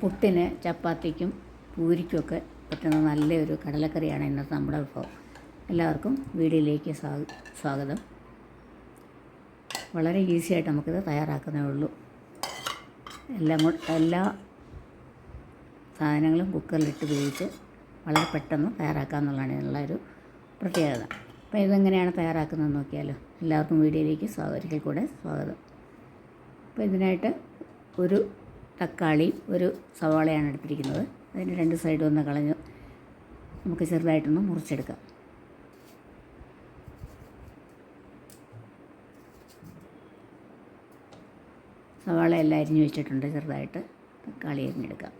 പുട്ടിന് ചപ്പാത്തിക്കും പൂരിക്കുമൊക്കെ പറ്റുന്ന നല്ലൊരു കടലക്കറിയാണ് ഇന്നത്തെ നമ്മുടെ വിഭവം. എല്ലാവർക്കും വീഡിയോയിലേക്ക് സ്വാഗതം. വളരെ ഈസി ആയിട്ട് നമുക്കിത് തയ്യാറാക്കുന്നേ ഉള്ളൂ. എല്ലാം എല്ലാ സാധനങ്ങളും കുക്കറിലിട്ട് ഉപയോഗിച്ച് വളരെ പെട്ടെന്ന് തയ്യാറാക്കാമെന്നുള്ളതാണ് ഇതിനുള്ള ഒരു പ്രത്യേകത. അപ്പോൾ ഇതെങ്ങനെയാണ് തയ്യാറാക്കുന്നതെന്ന് നോക്കിയാലോ. എല്ലാവർക്കും വീഡിയോയിലേക്ക് സ്വാഗതം ഒരിക്കൽ കൂടെ സ്വാഗതം. അപ്പോൾ ഇതിനായിട്ട് ഒരു തക്കാളി ഒരു സവാളയാണ് എടുത്തിരിക്കുന്നത്. അതിന് രണ്ട് സൈഡ് ഒന്ന് കളഞ്ഞ് നമുക്ക് ചെറുതായിട്ടൊന്ന് മുറിച്ചെടുക്കാം. സവാള എല്ലാം അരിഞ്ഞ് വെച്ചിട്ടുണ്ട് ചെറുതായിട്ട്. തക്കാളി അരിഞ്ഞെടുക്കാം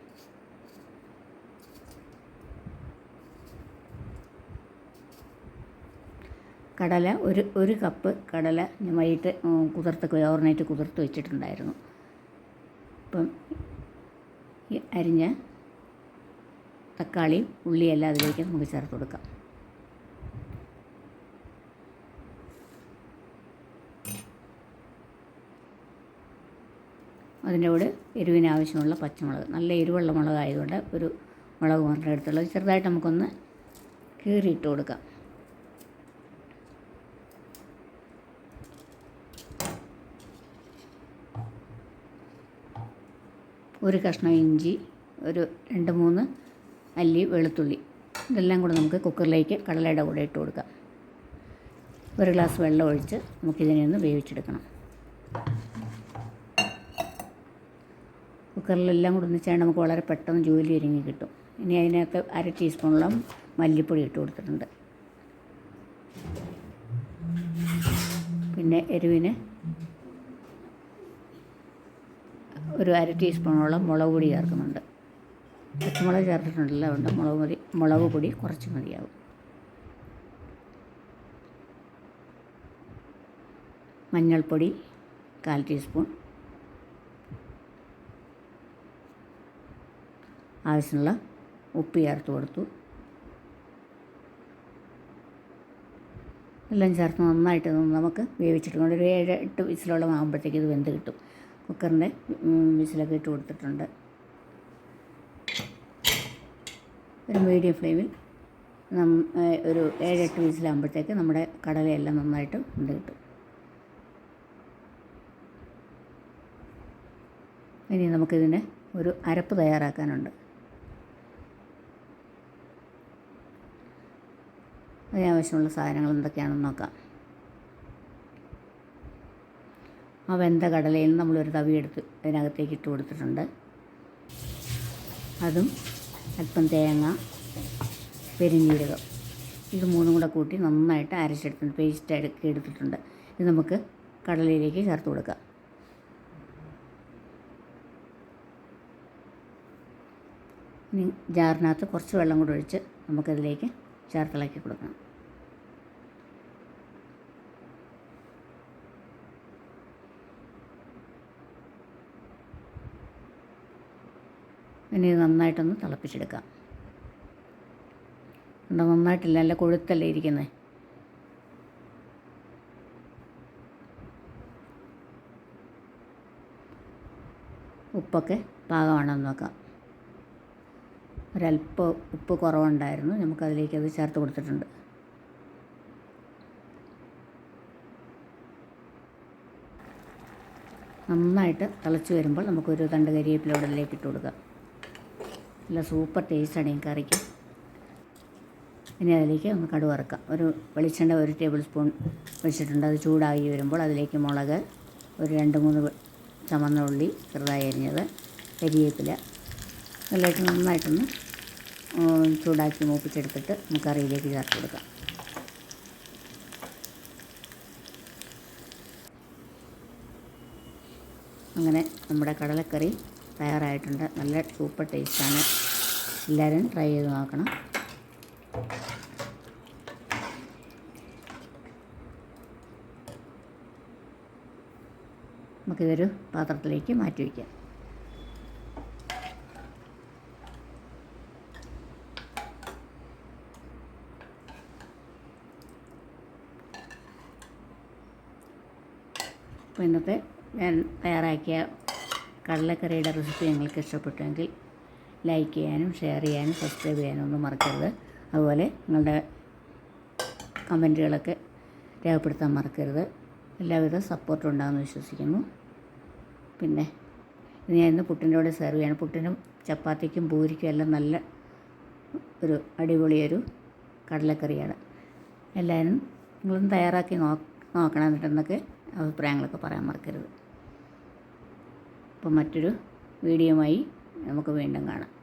കടല ഒരു ഒരു കപ്പ് കടല ഞാൻ വൈകിട്ട് കുതിർത്ത് ഓവർനൈറ്റ് കുതിർത്ത് വെച്ചിട്ടുണ്ടായിരുന്നു. അപ്പം ഈ അരിഞ്ഞ തക്കാളി ഉള്ളിയെല്ലാം അതിലേക്ക് നമുക്ക് ചേർത്ത് കൊടുക്കാം. അതിന്റെ കൂടെ എരിവിന് ആവശ്യമുള്ള പച്ചമുളക് നല്ല എരിവുള്ള മുളകായതുകൊണ്ട് ഒരു മുളക് മാത്രം എടുത്തുള്ളത് ചെറുതായിട്ട് നമുക്കൊന്ന് കീറിയിട്ട് കൊടുക്കാം. ഒരു കഷ്ണം ഇഞ്ചി ഒരു രണ്ട് മൂന്ന് അല്ലി വെളുത്തുള്ളി. ഇതെല്ലാം കൂടെ നമുക്ക് കുക്കറിലേക്ക് കടലയുടെ കൂടെ ഇട്ട് കൊടുക്കാം. ഒരു ഗ്ലാസ് വെള്ളം ഒഴിച്ച് നമുക്കിതിനെ ഒന്ന് വേവിച്ചെടുക്കണം. കുക്കറിലെല്ലാം കൂടെ ഒന്നിച്ചാൽ നമുക്ക് വളരെ പെട്ടെന്ന് ജോലി ഒരുങ്ങി കിട്ടും. ഇനി അതിനകത്ത് അര ടീസ്പൂണോളം മല്ലിപ്പൊടി ഇട്ട് കൊടുത്തിട്ടുണ്ട്. പിന്നെ എരിവിന് ഒരു അര ടീസ്പൂണോളം മുളക് പൊടി ചേർക്കുന്നുണ്ട്. പച്ചമുളക് ചേർത്തിട്ടുണ്ടല്ലോ അതുകൊണ്ട് മുളക് പൊടി മുളക് പൊടി കുറച്ച് മതിയാവും. മഞ്ഞൾപ്പൊടി കാൽ ടീസ്പൂൺ. ആവശ്യമുള്ള ഉപ്പ് ചേർത്ത് കൊടുത്തു. എല്ലാം ചേർത്ത് നന്നായിട്ട് നമുക്ക് വേവിച്ചിട്ടുണ്ട് ഒരു ഏഴ് എട്ട് വിസിലോളം ആകുമ്പോഴത്തേക്ക് ഇത് വെന്ത് കിട്ടും. കുക്കറിന്റെ വിസിലൊക്കെ ഇട്ട് കൊടുത്തിട്ടുണ്ട്. ഒരു മീഡിയം ഫ്ലെയിമിൽ നം ഒരു ഏഴെട്ട് വിസിലാകുമ്പോഴത്തേക്ക് നമ്മുടെ കടലയെല്ലാം നന്നായിട്ട് ഉണ്ട് കിട്ടും. ഇനി നമുക്കിതിന്റെ ഒരു അരപ്പ് തയ്യാറാക്കാനുണ്ട്. അതിനാവശ്യമുള്ള സാധനങ്ങൾ എന്തൊക്കെയാണെന്ന് നോക്കാം. ആ വെന്ത കടലയിൽ നിന്ന് നമ്മളൊരു തവി എടുത്ത് അതിനകത്തേക്ക് ഇട്ട് കൊടുത്തിട്ടുണ്ട്. അതും അല്പം തേങ്ങ പെരിഞ്ജീരകം ഇത് മൂന്നും കൂടെ കൂട്ടി നന്നായിട്ട് അരച്ചെടുത്തിട്ടുണ്ട്. പേസ്റ്റ് എടുക്കി എടുത്തിട്ടുണ്ട്. ഇത് നമുക്ക് കടലയിലേക്ക് ചേർത്ത് കൊടുക്കാം. ഇനി ജാറിനകത്ത് കുറച്ച് വെള്ളം കൂടെ ഒഴിച്ച് നമുക്കതിലേക്ക് ചേർത്തിളക്കി കൊടുക്കണം. ഇനി നന്നായിട്ടൊന്ന് തിളപ്പിച്ചെടുക്കാം. കണ്ടോ നന്നായിട്ടില്ല? നല്ല കൊഴുത്തല്ലേ ഇരിക്കുന്നത് ഉപ്പൊക്കെ പാകമാണെന്ന് നോക്കാം. ഒരല്പം ഉപ്പ് കുറവുണ്ടായിരുന്നു. നമുക്കതിലേക്ക് അത് ചേർത്ത് കൊടുത്തിട്ടുണ്ട്. നന്നായിട്ട് തിളച്ച് വരുമ്പോൾ നമുക്കൊരു തണ്ട് കരിവേപ്പില ഉടലിലേക്ക് ഇട്ട് കൊടുക്കാം. നല്ല സൂപ്പർ ടേസ്റ്റാണ് ഈ കറിക്ക്. ഇനി അതിലേക്ക് ഒന്ന് കടുക് വറുക്കാം. ഒരു വെളിച്ചെണ്ണ ഒരു ടേബിൾ സ്പൂൺ വെച്ചിട്ടുണ്ട്. അത് ചൂടായി വരുമ്പോൾ അതിലേക്ക് മുളക് ഒരു രണ്ട് മൂന്ന് ചമന്ന ഉള്ളി ചെറുതായി അരിഞ്ഞത് കരിയേപ്പില. നല്ലതായിട്ട് നന്നായിട്ടൊന്ന് ചൂടാക്കി മൂപ്പിച്ചെടുത്തിട്ട് നമുക്ക് കറിയിലേക്ക് ചേർത്ത് കൊടുക്കാം. അങ്ങനെ നമ്മുടെ കടലക്കറി തയ്യാറായിട്ടുണ്ട്. നല്ല സൂപ്പർ ടേസ്റ്റാണ്. എല്ലാവരും ട്രൈ ചെയ്ത് നോക്കണം. നമുക്കിതൊരു പാത്രത്തിലേക്ക് മാറ്റി വയ്ക്കാം. അപ്പോൾ ഇന്നത്തെ ഞാൻ തയ്യാറാക്കിയ കടലക്കറിയുടെ റെസിപ്പി നിങ്ങൾക്ക് ഇഷ്ടപ്പെട്ടുവെങ്കിൽ ലൈക്ക് ചെയ്യാനും ഷെയർ ചെയ്യാനും സബ്സ്ക്രൈബ് ചെയ്യാനും ഒന്നും മറക്കരുത്. അതുപോലെ നിങ്ങളുടെ കമന്റുകളൊക്കെ രേഖപ്പെടുത്താൻ മറക്കരുത്. എല്ലാവിധ സപ്പോർട്ടും ഉണ്ടാകുമെന്ന് വിശ്വസിക്കുന്നു. പിന്നെ ഇത് ഞാൻ ഇന്ന് പുട്ടിന്റെ കൂടെ സെർവ് ചെയ്യണം. പുട്ടിനും ചപ്പാത്തിക്കും പൂരിക്കും എല്ലാം നല്ല ഒരു അടിപൊളിയൊരു കടലക്കറിയാണ്. എല്ലാവരും നിങ്ങളൊന്ന് തയ്യാറാക്കി നോക്കണം എന്നിട്ടെന്നൊക്കെ അഭിപ്രായങ്ങളൊക്കെ പറയാൻ മറക്കരുത്. അപ്പോൾ മറ്റൊരു വീഡിയോയുമായി നമുക്ക് വീണ്ടും കാണാം.